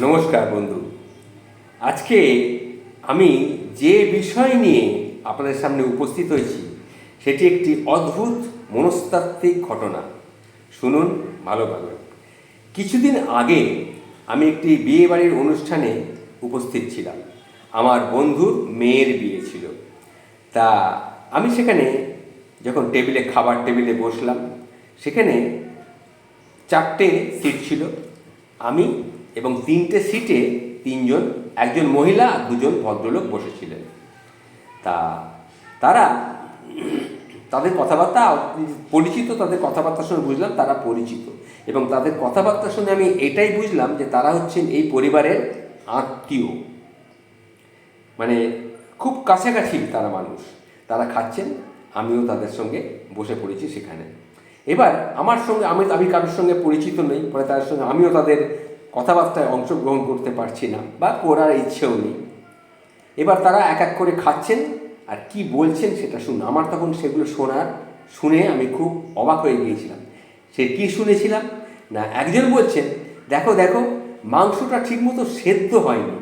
নমস্কার বন্ধু। আজকে আমি যে বিষয় নিয়ে আপনাদের সামনে উপস্থিত হয়েছি, সেটি একটি অদ্ভুত মনস্তাত্ত্বিক ঘটনা। শুনুন ভালোভাবে কিছুদিন আগে আমি একটি বিয়ে বাড়ির অনুষ্ঠানে উপস্থিত ছিলাম। আমার বন্ধুর মেয়ের বিয়ে ছিল। তা আমি সেখানে যখন টেবিলে খাবার টেবিলে বসলাম, সেখানে চারটে সিট ছিল। আমি এবং তিনটে সিটে তিনজন, একজন মহিলা আর দুজন ভদ্রলোক বসেছিলেন। তা তারা তাদের কথাবার্তা, পরিচিত তাদের কথাবার্তা শুনে বুঝলাম তারা পরিচিত। এবং তাদের কথাবার্তা শুনে আমি এটাই বুঝলাম যে তারা হচ্ছেন এই পরিবারের আত্মীয়। মানে খুব কাছাকাছি তারা মানুষ। তারা খাচ্ছেন, আমিও তাদের সঙ্গে বসে পড়েছি সেখানে। এবার আমার সঙ্গে, আমি আমি কারোর সঙ্গে পরিচিত নই ফলে তাদের সঙ্গে আমিও তাদের কথাবার্তায় অংশগ্রহণ করতে পারছি না বা করার ইচ্ছেও নেই। এবার তারা এক এক করে খাচ্ছেন আর কি বলছেন সেটা শুনুন। আমার তখন সেগুলো শোনার শুনে আমি খুব অবাক হয়ে গিয়েছিলাম। সে কি শুনেছিলাম? না, একজন বলছেন, দেখো দেখো, মাংসটা ঠিকমতো সেদ্ধ হয়নি।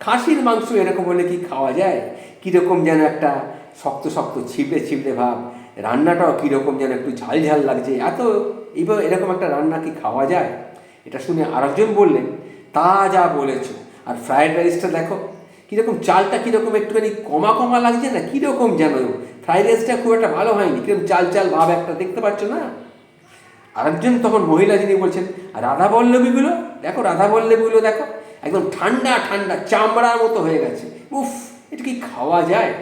খাসির মাংস এরকম হলে কি খাওয়া যায়? কীরকম যেন একটা শক্ত শক্ত ছিপড়ে ছিপড়ে ভাব। রান্নাটাও কীরকম যেন একটু ঝাল ঝাল লাগছে। এত, এবার এরকম একটা রান্না কি খাওয়া যায়? এটা শুনে আরেকজন বললেন, তা যা বলেছ। আর ফ্রায়েড রাইসটা দেখো, কীরকম চালটা কীরকম একটুখানি কমা কমা লাগছে না, কীরকম যেন? ফ্রায়েড রাইসটা খুব একটা ভালো হয়নি। কীরকম চাল চাল ভাব একটা দেখতে পাচ্ছ না? আরেকজন তখন মহিলা যিনি বলছেন রাধা বল্লভীগুলো? দেখো রাধা বল্লভীগুলো দেখো, একদম ঠান্ডা ঠান্ডা, চামড়ার মতো হয়ে গেছে। উফ, এটা কি খাওয়া যায়?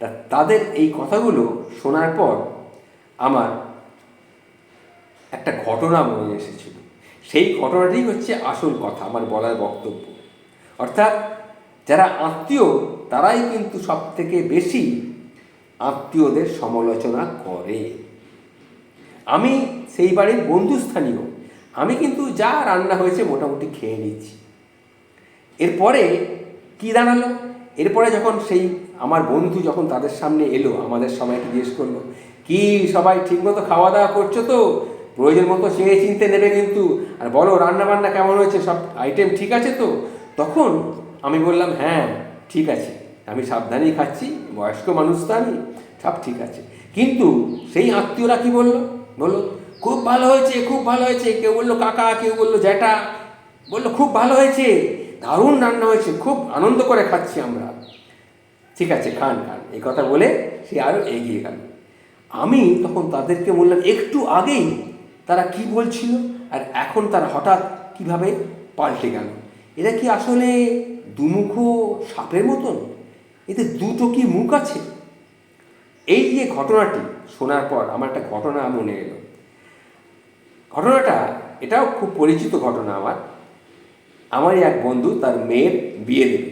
তা তাদের এই কথাগুলো শোনার পর আমার একটা ঘটনা মনে এসেছিল। সেই ঘটনাটাই হচ্ছে আসল কথা, আমার বলার বক্তব্য। অর্থাৎ যারা আত্মীয়, তারাই কিন্তু সব থেকে বেশি আত্মীয়দের সমালোচনা করে। আমি সেই বাড়ির বন্ধুস্থানীয়, আমি কিন্তু যা রান্না হয়েছে মোটামুটি খেয়ে নিচ্ছি এরপরে কি দাঁড়াল? এরপরে যখন সেই আমার বন্ধু যখন তাদের সামনে এলো, আমাদের সবাইকে জিজ্ঞেস করল, কি সবাই ঠিকমতো খাওয়া দাওয়া করছ তো? প্রয়োজন মতো চেয়ে চিনতে নেবে কিন্তু। আর বলো রান্না বান্না কেমন হয়েছে? সব আইটেম ঠিক আছে তো? তখন আমি বললাম হ্যাঁ ঠিক আছে। আমি সাবধানেই খাচ্ছি, বয়স্ক মানুষ তো আমি, সব ঠিক আছে। কিন্তু সেই আত্মীয়রা কি বলল? বলল, খুব ভালো হয়েছে, খুব ভালো হয়েছে। কেউ বলল, কাকা। কেউ বলল, জ্যাঠা। বলল, খুব ভালো হয়েছে। দারুণ রান্না হয়েছে। খুব আনন্দ করে খাচ্ছি আমরা। ঠিক আছে, খান খান। এই কথা বলে সে আরও এগিয়ে গেল। আমি তখন তাদেরকে বললাম, একটু আগেই তারা কি বলছিল আর এখন তারা হঠাৎ কীভাবে পাল্টে গেল? এরা কি আসলে দুমুখো সাপের মতন? এতে দুটো কি মুখ আছে? এই যে ঘটনাটি শোনার পর আমার একটা ঘটনা মনে এলো। ঘটনাটা, এটাও খুব পরিচিত ঘটনা আমার। আমারই এক বন্ধু তার মেয়ের বিয়ে দেবে।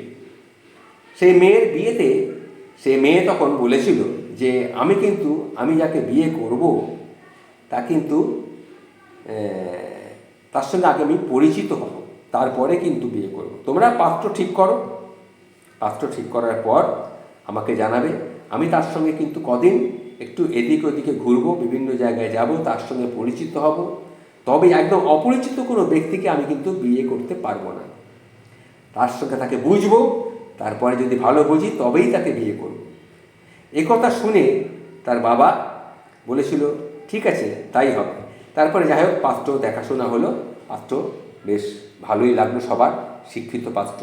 সেই মেয়ের বিয়েতে, সে মেয়ে তখন বলেছিল যে, আমি কিন্তু, আমি যাকে বিয়ে করব, তা কিন্তু তার সঙ্গে আগে আমি পরিচিত হব, তারপরে কিন্তু বিয়ে করব। তোমরা পাত্র ঠিক করো। পাত্র ঠিক করার পর আমাকে জানাবে। আমি তার সঙ্গে কিন্তু কদিন একটু এদিক ওদিকে ঘুরবো, বিভিন্ন জায়গায় যাব, তার সঙ্গে পরিচিত হব। তবে একদম অপরিচিত কোনো ব্যক্তিকে আমি কিন্তু বিয়ে করতে পারব না। তার সঙ্গে তাকে বুঝব, তারপরে যদি ভালো বুঝি তবেই তাকে বিয়ে করব। একথা শুনে তার বাবা বলেছিল, ঠিক আছে, তাই হবে। তারপরে যাই হোক, পাত্র দেখাশোনা হলো। পাত্র বেশ ভালোই লাগল সবার, শিক্ষিত পাত্র।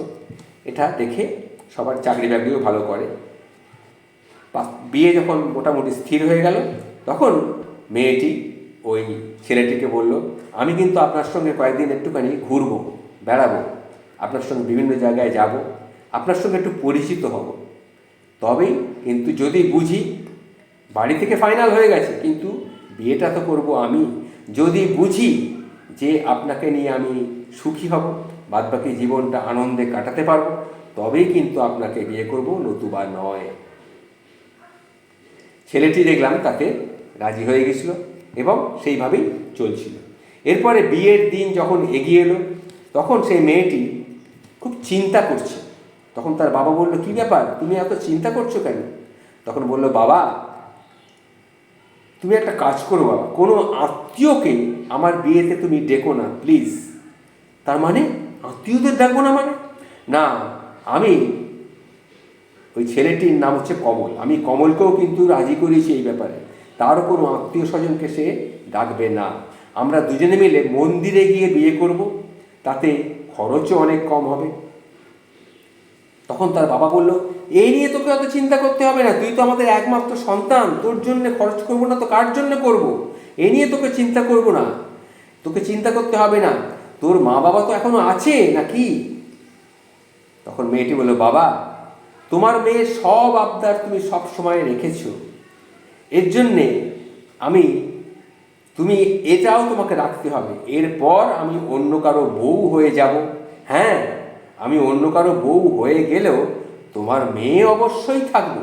এটা দেখে সবার চাকরি বাকরিও ভালো করে। বিয়ে যখন মোটামুটি স্থির হয়ে গেল, তখন মেয়েটি ওই ছেলেটিকে বলল, আমি কিন্তু আপনার সঙ্গে কয়েকদিন একটুখানি ঘুরবো, বেড়াবো, আপনার সঙ্গে বিভিন্ন জায়গায় যাব, আপনার সঙ্গে একটু পরিচিত হব। তবেই কিন্তু যদি বুঝি বাড়ি থেকে ফাইনাল হয়ে গেছে, কিন্তু বিয়েটা তো করব আমি। যদি বুঝি যে আপনাকে নিয়ে আমি সুখী হব, বাদবাকি জীবনটা আনন্দে কাটাতে পারব, তবেই কিন্তু আপনাকে বিয়ে করব নতুবা নয়। ছেলেটি দেখলাম তাতে রাজি হয়ে গেছিল এবং সেইভাবেই চলছিল। এরপরে বিয়ের দিন যখন এগিয়ে এলো, তখন সেই মেয়েটি খুব চিন্তা করছে। তখন তার বাবা বলল, কি ব্যাপার? তুমি এত চিন্তা করছ কেন? তখন বলল, বাবা তুমি একটা কাজ করো বাবা। কোনো আত্মীয়কে আমার বিয়েতে তুমি ডেকো না প্লিজ তার মানে আত্মীয়দের ডাকবো না মানে? না, আমি ওই ছেলেটির নাম হচ্ছে কমল। আমি কমলকেও কিন্তু রাজি করিয়েছি এই ব্যাপারে। তারও কোনো আত্মীয় স্বজনকে সে ডাকবে না। আমরা দুজনে মিলে মন্দিরে গিয়ে বিয়ে করব। তাতে খরচও অনেক কম হবে। তখন তার বাবা বলল, এই নিয়ে তোকে অত চিন্তা করতে হবে না, তুই তো আমাদের একমাত্র সন্তান, তোর জন্য খরচ করব না, তো কার জন্য করব? এ নিয়ে তোকে চিন্তা করব না। তোকে চিন্তা করতে হবে না, তোর মা বাবা তো এখনও আছে নাকি? তখন মেয়েটি বলল, বাবা, তোমার মেয়ে সব আবদার তুমি সব সময় রেখেছো। এর জন্যে আমি, তুমি এটাও তোমাকে রাখতে হবে। এরপর আমি অন্য কারও বউ হয়ে যাব। হ্যাঁ আমি অন্য কারও বউ হয়ে গেলেও তোমার মেয়ে অবশ্যই থাকব।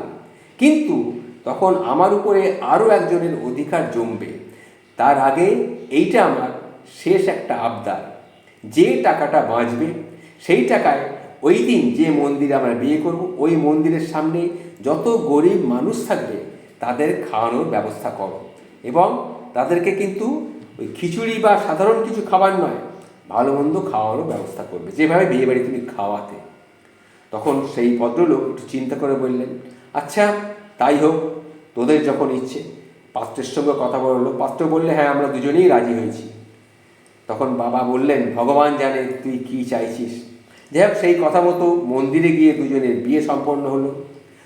কিন্তু তখন আমার উপরে আরও একজনের অধিকার জমবে। তার আগে এইটা আমার শেষ একটা আবদার। যে টাকাটা বাঁচবে, সেই টাকায় ওই দিন যে মন্দিরে আমরা বিয়ে করব, ওই মন্দিরের সামনে যত গরিব মানুষ থাকবে, তাদের খাওয়ানোর ব্যবস্থা করো। এবং তাদেরকে কিন্তু ওই খিচুড়ি বা সাধারণ কিছু খাবার নয় ভালো মন্দ খাওয়ানোর ব্যবস্থা করবে। যেভাবে বিয়ে বাড়ি তুমি খাওয়াতে, তখন সেই ভদ্রলোক একটু চিন্তা করে বললেন আচ্ছা তাই হোক, তোদের যখন ইচ্ছে। পাত্রের সঙ্গে কথা বলল পাত্র বললে হ্যাঁ আমরা দুজনেই রাজি হয়েছি। তখন বাবা বললেন, ভগবান জানে তুই কি চাইছিস। যাই হোক, সেই কথা মতো মন্দিরে গিয়ে দুজনের বিয়ে সম্পন্ন হলো।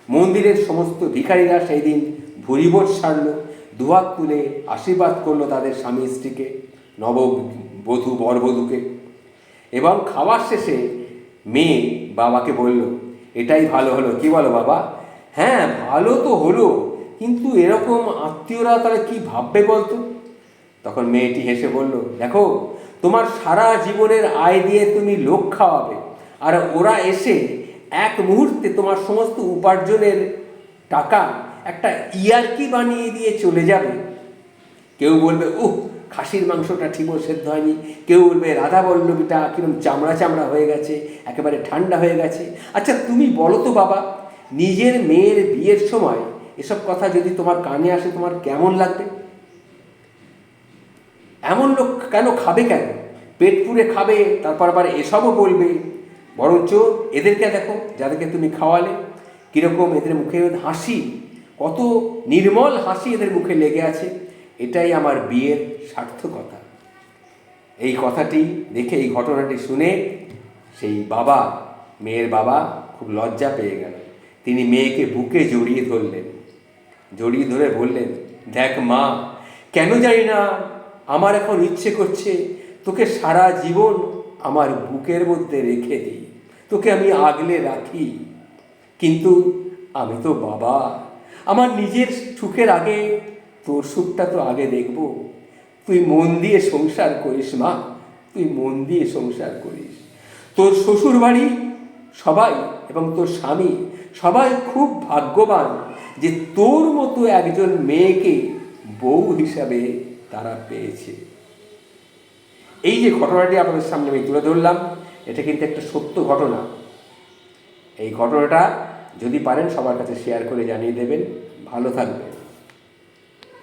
মন্দিরের সমস্ত ভিখারীরা সেই দিন ভুরিভোট সারলো, দুহাত তুলে আশীর্বাদ করল তাদের স্বামী স্ত্রীকে নববধূ বরবধূকে। এবং খাওয়ার শেষে মেয়ে বাবাকে বলল, এটাই ভালো হলো। কি বলো বাবা? হ্যাঁ ভালো তো হলো, কিন্তু এরকম আত্মীয়রা তারা কি ভাববে বলতো? তখন মেয়েটি হেসে বলল, দেখো, তোমার সারা জীবনের আয় দিয়ে তুমি লোক খাওয়াবে, আর ওরা এসে এক মুহূর্তে তোমার সমস্ত উপার্জনের টাকা একটা ইয়ারকি বানিয়ে দিয়ে চলে যাবে। কেউ বলবে, উহ খাসির মাংসটা ঠিক সেদ্ধ হয়নি। কেউ বলবে, রাধা বল্লভীটা কিরম চামড়া চামড়া হয়ে গেছে, একেবারে ঠান্ডা হয়ে গেছে। আচ্ছা তুমি বলো তো বাবা, নিজের মেয়ের বিয়ের সময় এসব কথা যদি তোমার কানে আসে, তোমার কেমন লাগবে? এমন লোক কেন খাবে কেন? পেট পুড়ে খাবে, তারপর আবার এসবও বলবে। বরঞ্চ এদেরকে দেখো, যাদেরকে তুমি খাওয়ালে, কীরকম এদের মুখে হাসি, কত নির্মল হাসি এদের মুখে লেগে আছে। এটাই আমার বিয়ের সার্থকতা। এই কথাটি দেখে, এই ঘটনাটি শুনে সেই বাবা, মেয়ের বাবা খুব লজ্জা পেয়ে গেল। তিনি মেয়েকে বুকে জড়িয়ে ধরলেন। জড়িয়ে ধরে বললেন, দেখ মা, কেন জানি না আমার এখন ইচ্ছে করছে তোকে সারা জীবন আমার বুকের মধ্যে রেখে দিই। তোকে আমি আগলে রাখি। কিন্তু আমি তো বাবা। আমার নিজের সুখের আগে তোর সুখটা তো আগে দেখব। তুই মন দিয়ে সংসার করিস মা, তুই মন দিয়ে সংসার করিস। তোর শ্বশুর বাড়ি সবাই এবং তোর স্বামী সবাই খুব ভাগ্যবান যে তোর মতো একজন মেয়েকে বউ হিসাবে তারা পেয়েছে। এই যে ঘটনাটি আপনাদের সামনে আমি তুলে ধরলাম, এটা কিন্তু একটা সত্য ঘটনা। এই ঘটনাটা যদি পারেন সবার কাছে শেয়ার করে জানিয়ে দেবেন। ভালো থাকবে